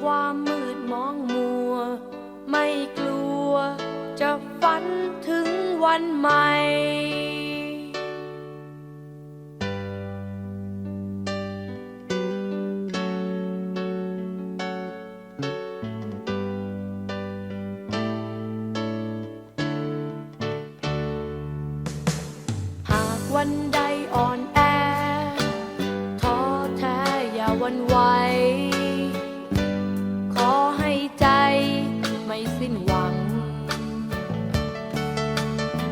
ความมืดมองมัว ไม่กลัว จะฝันถึงวันใหม่หากวันใดอ่อนแอท้อแท้อย่าวันไหว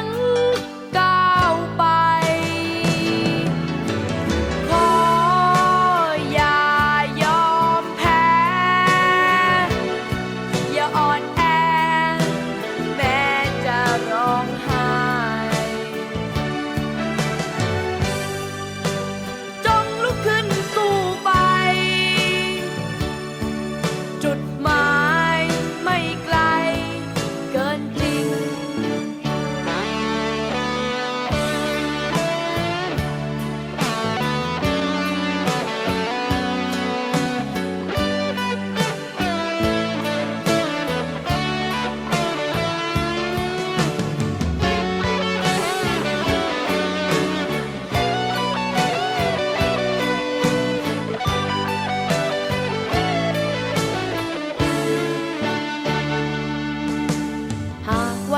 ง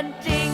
hunting.